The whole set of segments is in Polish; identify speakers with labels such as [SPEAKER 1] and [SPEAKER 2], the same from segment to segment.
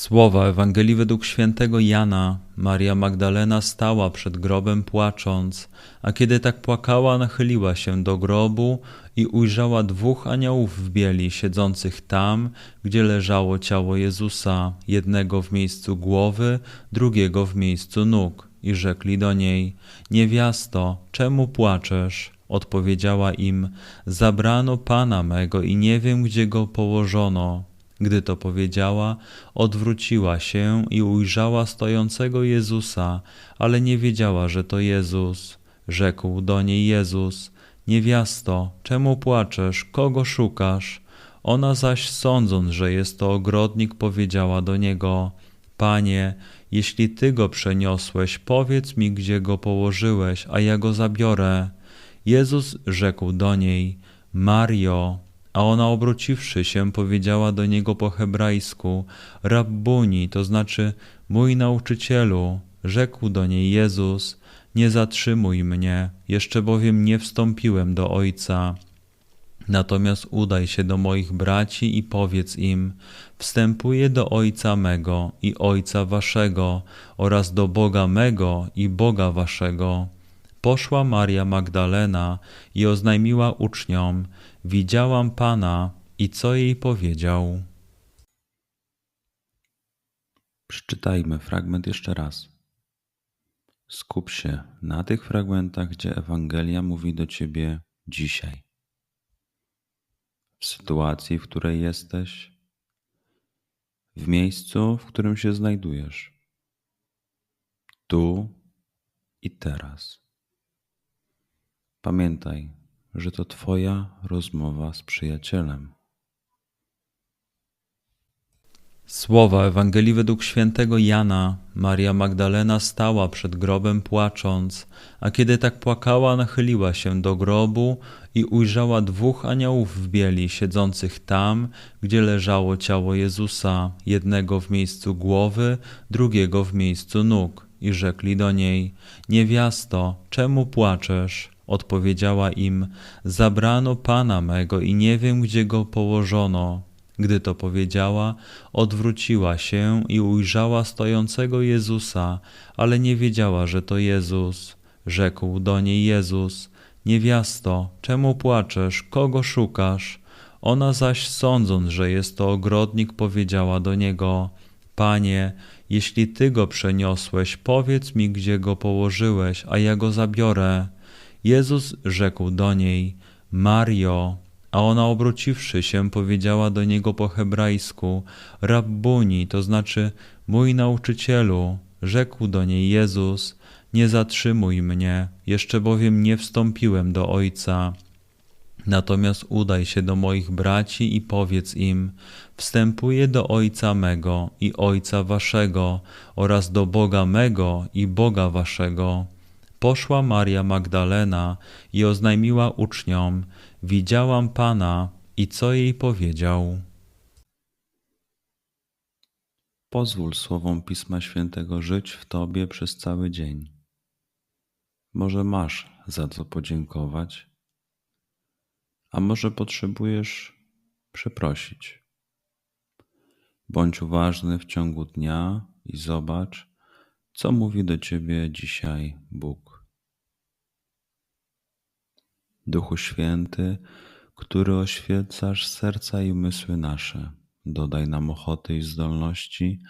[SPEAKER 1] Słowa Ewangelii według świętego Jana. Maria Magdalena stała przed grobem płacząc, a kiedy tak płakała, nachyliła się do grobu i ujrzała dwóch aniołów w bieli siedzących tam, gdzie leżało ciało Jezusa, jednego w miejscu głowy, drugiego w miejscu nóg. I rzekli do niej: Niewiasto, czemu płaczesz? Odpowiedziała im: Zabrano pana mego i nie wiem, gdzie go położono. Gdy to powiedziała, odwróciła się i ujrzała stojącego Jezusa, ale nie wiedziała, że to Jezus. Rzekł do niej Jezus: Niewiasto, czemu płaczesz? Kogo szukasz? Ona zaś, sądząc, że jest to ogrodnik, powiedziała do niego: Panie, jeśli ty go przeniosłeś, powiedz mi, gdzie go położyłeś, a ja go zabiorę. Jezus rzekł do niej: Mario. A ona obróciwszy się, powiedziała do niego po hebrajsku: Rabbuni, to znaczy mój nauczycielu. Rzekł do niej Jezus: Nie zatrzymuj mnie, jeszcze bowiem nie wstąpiłem do Ojca. Natomiast udaj się do moich braci i powiedz im: Wstępuję do Ojca mego i Ojca waszego, oraz do Boga mego i Boga waszego. Poszła Maria Magdalena i oznajmiła uczniom: Widziałam Pana i co jej powiedział.
[SPEAKER 2] Przeczytajmy fragment jeszcze raz. Skup się na tych fragmentach, gdzie Ewangelia mówi do ciebie dzisiaj. W sytuacji, w której jesteś, w miejscu, w którym się znajdujesz, tu i teraz. Pamiętaj, że to Twoja rozmowa z przyjacielem.
[SPEAKER 1] Słowa Ewangelii według świętego Jana. Maria Magdalena stała przed grobem płacząc, a kiedy tak płakała, nachyliła się do grobu i ujrzała dwóch aniołów w bieli siedzących tam, gdzie leżało ciało Jezusa, jednego w miejscu głowy, drugiego w miejscu nóg. I rzekli do niej: Niewiasto, czemu płaczesz? Odpowiedziała im: Zabrano pana mego i nie wiem, gdzie go położono. Gdy to powiedziała, odwróciła się i ujrzała stojącego Jezusa, ale nie wiedziała, że to Jezus. Rzekł do niej Jezus: Niewiasto, czemu płaczesz? Kogo szukasz? Ona zaś, sądząc, że jest to ogrodnik, powiedziała do niego: Panie, jeśli ty go przeniosłeś, powiedz mi, gdzie go położyłeś, a ja go zabiorę. Jezus rzekł do niej: Mario. A ona obróciwszy się, powiedziała do niego po hebrajsku: Rabbuni, to znaczy mój nauczycielu. Rzekł do niej Jezus: Nie zatrzymuj mnie, jeszcze bowiem nie wstąpiłem do Ojca. Natomiast udaj się do moich braci i powiedz im: Wstępuję do Ojca mego i Ojca waszego, oraz do Boga mego i Boga waszego. Poszła Maria Magdalena i oznajmiła uczniom: Widziałam Pana i co jej powiedział.
[SPEAKER 2] Pozwól słowom Pisma Świętego żyć w Tobie przez cały dzień. Może masz za co podziękować, a może potrzebujesz przeprosić. Bądź uważny w ciągu dnia i zobacz, co mówi do Ciebie dzisiaj Bóg? Duchu Święty, który oświecasz serca i umysły nasze, dodaj nam ochoty i zdolności,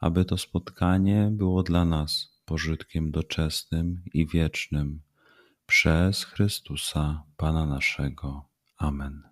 [SPEAKER 2] aby to spotkanie było dla nas pożytkiem doczesnym i wiecznym. Przez Chrystusa, Pana naszego. Amen.